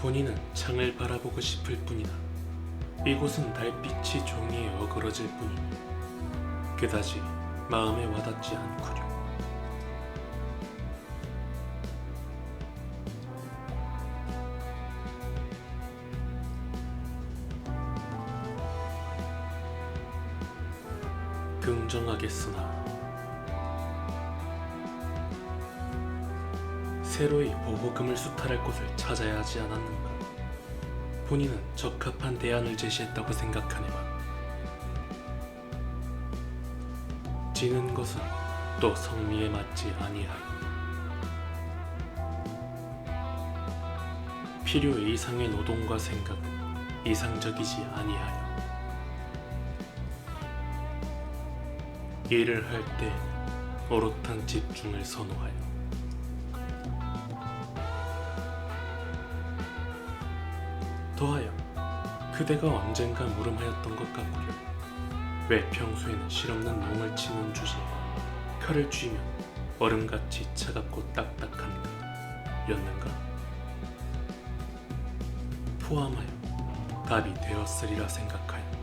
본인은 창을 바라보고 싶을 뿐이나 이곳은 달빛이 종이에 어그러질 뿐이니 그다지 마음에 와닿지 않구려. 긍정하겠으나 새로이 보호금을 수탈할 곳을 찾아야 하지 않았는가? 본인은 적합한 대안을 제시했다고 생각하네만 지는 것은 또 성미에 맞지 아니하여 필요 이상의 노동과 생각은 이상적이지 아니하여 일을 할 때 오롯한 집중을 선호하여 더하여 그대가 언젠가 물음하였던 것 같구려. 왜 평소에는 실없는 농을 치는 주제에 칼을 쥐면 얼음같이 차갑고 딱딱한가 였는가? 포함하여 답이 되었으리라 생각하여